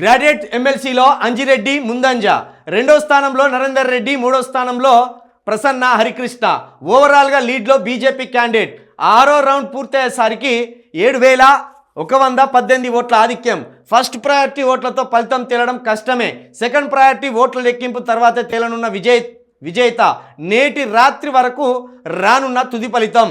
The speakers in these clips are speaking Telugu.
గ్రాడ్యుయేట్ ఎమ్మెల్సీలో అంజిరెడ్డి ముందంజ. రెండో స్థానంలో నరేందర్ రెడ్డి మూడో స్థానంలో ప్రసన్న హరికృష్ణ. ఓవరాల్గా లీడ్లో బీజేపీ క్యాండిడేట్. ఆరో రౌండ్ పూర్తయ్యేసరికి ఏడు వేల ఒక వంద పద్దెనిమిది ఓట్ల ఆధిక్యం. ఫస్ట్ ప్రయారిటీ ఓట్లతో ఫలితం తేలడం కష్టమే. సెకండ్ ప్రయారిటీ ఓట్ల లెక్కింపు తర్వాతే తేలనున్న విజయ్ విజేత నేటి రాత్రి వరకు రానున్న తుది ఫలితం.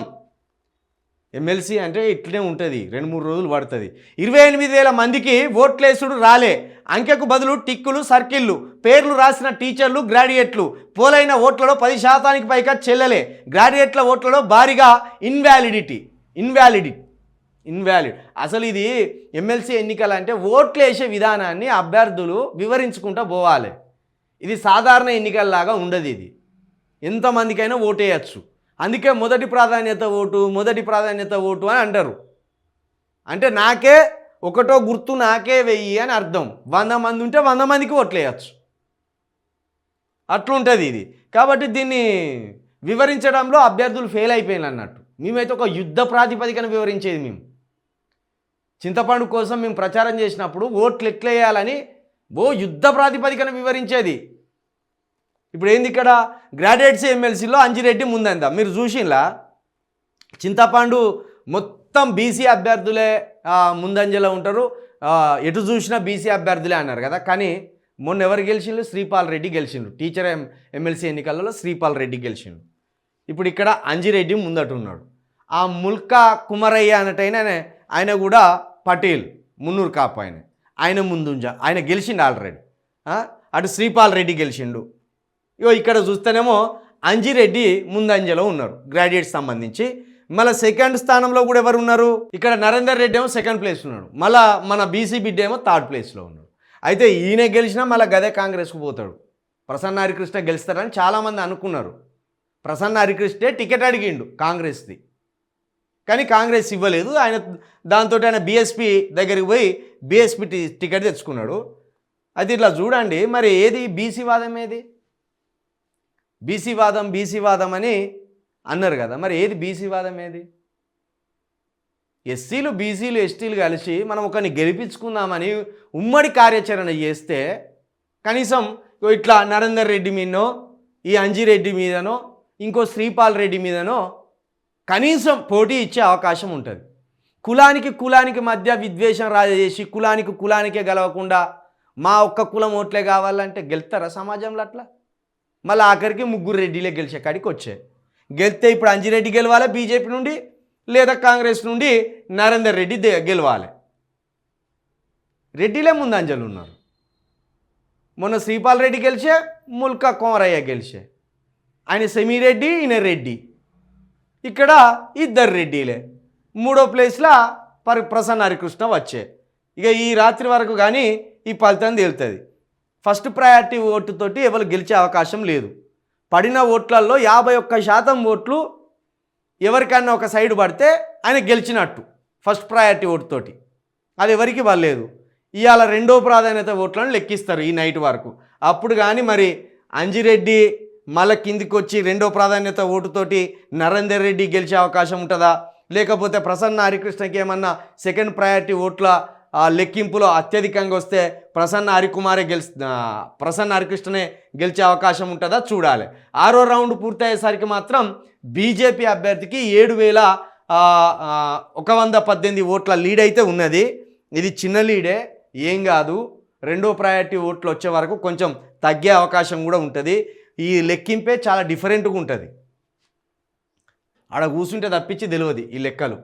ఎమ్మెల్సీ అంటే ఇట్లనే ఉంటుంది. రెండు మూడు రోజులు పడుతుంది. ఇరవై ఎనిమిది వేల మందికి ఓట్లేసుడు రాలే. అంకెకు బదులు టిక్కులు సర్కిళ్ళు పేర్లు రాసిన టీచర్లు గ్రాడ్యుయేట్లు. పోలైన ఓట్లలో పది శాతానికి పైగా చెల్లలే. గ్రాడ్యుయేట్ల ఓట్లలో భారీగా ఇన్వాలిడిటీ. ఇన్వాలిడిటీ ఇన్వాలిడ్. అసలు ఇది ఎమ్మెల్సీ ఎన్నికలు అంటే ఓట్లు వేసే విధానాన్ని అభ్యర్థులు వివరించుకుంటూ పోవాలి. ఇది సాధారణ ఎన్నికల్లాగా ఉండదు ఇది. ఎంతమందికైనా ఓటేయచ్చు. అందుకే మొదటి ప్రాధాన్యత ఓటు మొదటి ప్రాధాన్యత ఓటు అని అంటారు. అంటే నాకే ఒకటో గుర్తు నాకే వెయ్యి అని అర్థం. వంద మంది ఉంటే వంద మందికి ఓట్లేయచ్చు అట్లుంటుంది ఇది. కాబట్టి దీన్ని వివరించడంలో అభ్యర్థులు ఫెయిల్ అయిపోయింది అన్నట్టు. మేమైతే ఒక యుద్ధ ప్రాతిపదికన వివరించేది మేము. చింతపండు కోసం మేము ప్రచారం చేసినప్పుడు ఓట్లు ఎట్లేయాలని ఓ యుద్ధ ప్రాతిపదికన వివరించేది. ఇప్పుడు ఏంది ఇక్కడ గ్రాడ్యుయేట్స్ ఎమ్మెల్సీలో అంజిరెడ్డి ముందందా మీరు చూసింలా చింతపండు మొత్తం బీసీ అభ్యర్థులే ముందంజలో ఉంటారు. ఎటు చూసినా బీసీ అభ్యర్థులే అన్నారు కదా. కానీ మొన్న ఎవరు గెలిచిండ్రు? శ్రీపాల్ రెడ్డి గెలిచిండ్రు. టీచర్ ఎం ఎమ్మెల్సీ ఎన్నికలలో శ్రీపాల్ రెడ్డి గెలిచిండు. ఇప్పుడు ఇక్కడ అంజిరెడ్డి ముందటున్నాడు. ఆ ముల్కా కుమరయ్య అన్నట్టయినా ఆయన- కూడా పటేల్ మున్నూరు కాపు ఆయన. ఆయన ముందుంజ ఆయన గెలిచిండు ఆల్రెడీ. అటు శ్రీపాల్ రెడ్డి గెలిచిండు. ఇగో ఇక్కడ చూస్తేనేమో అంజిరెడ్డి ముందంజలో ఉన్నారు గ్రాడ్యుయేట్ సంబంధించి. మళ్ళీ సెకండ్ స్థానంలో కూడా ఎవరు ఉన్నారు? ఇక్కడ నరేందర్ రెడ్డి ఏమో సెకండ్ ప్లేస్ ఉన్నాడు. మళ్ళీ మన బీసీ బిడ్డ ఏమో థర్డ్ ప్లేస్లో ఉన్నాడు. అయితే ఈయన గెలిచినా మళ్ళీ గదే కాంగ్రెస్కు పోతాడు. ప్రసన్న హరికృష్ణ గెలుస్తారని చాలామంది అనుకున్నారు. ప్రసన్న హరికృష్ణే టికెట్ అడిగిండు కాంగ్రెస్ది. కానీ కాంగ్రెస్ ఇవ్వలేదు. ఆయన దాంతో ఆయన బీఎస్పీ దగ్గరికి పోయి బీఎస్పీ టికెట్ తెచ్చుకున్నాడు. అయితే ఇట్లా చూడండి. మరి ఏది? బీసీ వాదం ఏది? బీసీ వాదం బీసీ వాదం అని అన్నారు కదా. మరి ఏది బీసీవాదం ఏది? ఎస్సీలు బీసీలు ఎస్టీలు కలిసి మనం ఒకరిని గెలిపించుకుందామని ఉమ్మడి కార్యాచరణ చేస్తే కనీసం ఇట్లా నరేందర్ రెడ్డి మీదనో ఈ అంజిరెడ్డి మీదనో ఇంకో శ్రీపాల్ రెడ్డి మీదనో కనీసం పోటీ ఇచ్చే అవకాశం ఉంటుంది. కులానికి కులానికి మధ్య విద్వేషం రాజేసి కులానికి కులానికే గెలవకుండా మా ఒక్క కులం ఓట్లే కావాలంటే గెలుతారా సమాజంలో అట్లా? మళ్ళీ ఆఖరికి ముగ్గురు రెడ్డిలే గెలిచే కాడికి వచ్చాయి. గెలితే ఇప్పుడు అంజిరెడ్డి గెలవాలి బీజేపీ నుండి? లేదా కాంగ్రెస్ నుండి నరేందర్ రెడ్డి దే- గెలవాలి. రెడ్డిలే ముందంజలు ఉన్నారు. మొన్న శ్రీపాల్ రెడ్డి గెలిచే ముల్కా కోమరయ్య గెలిచే. ఆయన సెమీరెడ్డి ఈయన రెడ్డి. ఇక్కడ ఇద్దరు రెడ్డిలే. మూడో ప్లేస్లో పరి ప్రసన్న హరికృష్ణ వచ్చే. ఇక ఈ రాత్రి వరకు కానీ ఈ ఫలితం తేలుతుంది. ఫస్ట్ ప్రయారిటీ ఓటుతోటి ఎవరు గెలిచే అవకాశం లేదు. పడిన ఓట్లలో యాభై ఒక్క శాతం ఓట్లు ఎవరికన్నా ఒక సైడ్ పడితే ఆయన గెలిచినట్టు ఫస్ట్ ప్రయారిటీ ఓటుతోటి. అది ఎవరికి పర్లేదు ఇవాళ రెండో ప్రాధాన్యత ఓట్లను లెక్కిస్తారు ఈ నైట్ వరకు. అప్పుడు కానీ మరి అంజిరెడ్డి మళ్ళీ కిందికి వచ్చి రెండో ప్రాధాన్యత ఓటుతోటి నరేందర్ రెడ్డి గెలిచే అవకాశం ఉంటుందా? లేకపోతే ప్రసన్న హరికృష్ణకి ఏమన్నా సెకండ్ ప్రయారిటీ ఓట్ల లెక్కింపులో అత్యధికంగా వస్తే ప్రసన్న హరికుమారే గెలిచి ప్రసన్న హరికృష్ణనే గెలిచే అవకాశం ఉంటుందా? చూడాలి. ఆరో రౌండ్ పూర్తయ్యేసరికి మాత్రం బీజేపీ అభ్యర్థికి ఏడు వేల ఒక వంద పద్దెనిమిది ఓట్ల లీడ్ అయితే ఉన్నది. ఇది చిన్న లీడే ఏం కాదు. రెండో ప్రయారిటీ ఓట్లు వచ్చే వరకు కొంచెం తగ్గే అవకాశం కూడా ఉంటుంది. ఈ లెక్కింపే చాలా డిఫరెంట్గా ఉంటుంది. ఆడ కూర్చుంటే తప్పించి తెలియదు ఈ లెక్కలు.